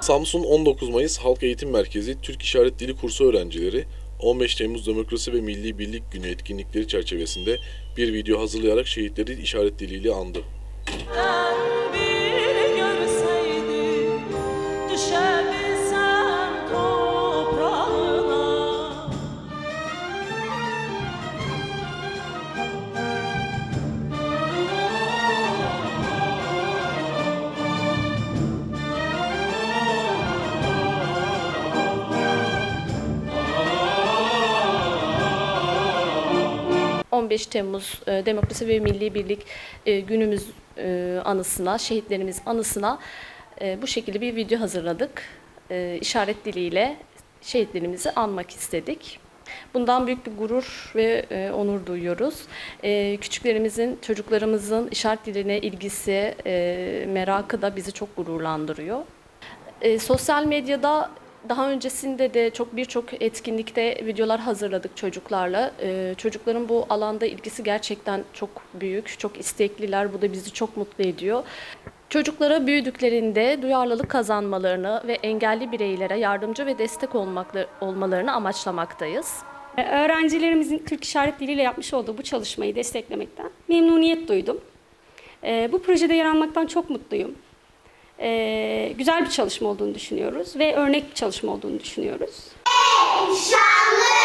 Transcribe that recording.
Samsun 19 Mayıs Halk Eğitim Merkezi Türk İşaret Dili kursu öğrencileri 15 Temmuz Demokrasi ve Milli Birlik Günü etkinlikleri çerçevesinde bir video hazırlayarak şehitleri işaret diliyle andı. 15 Temmuz e, Demokrasi ve Milli Birlik e, günümüz e, anısına, şehitlerimiz anısına e, bu şekilde bir video hazırladık. E, işaret diliyle şehitlerimizi anmak istedik. Bundan büyük bir gurur ve e, onur duyuyoruz. E, küçüklerimizin, çocuklarımızın işaret diline ilgisi, e, merakı da bizi çok gururlandırıyor. E, sosyal medyada daha öncesinde de çok birçok etkinlikte videolar hazırladık çocuklarla. E, çocukların bu alanda ilgisi gerçekten çok büyük, çok istekliler. Bu da bizi çok mutlu ediyor. Çocuklara büyüdüklerinde duyarlılık kazanmalarını ve engelli bireylere yardımcı ve destek olmakla, olmalarını amaçlamaktayız. Ee, Öğrencilerimizin Türk İşaret Dili ile yapmış olduğu bu çalışmayı desteklemekten memnuniyet duydum. Ee, Bu projede yer almaktan çok mutluyum. Ee, Güzel bir çalışma olduğunu düşünüyoruz ve örnek bir çalışma olduğunu düşünüyoruz. Şanlı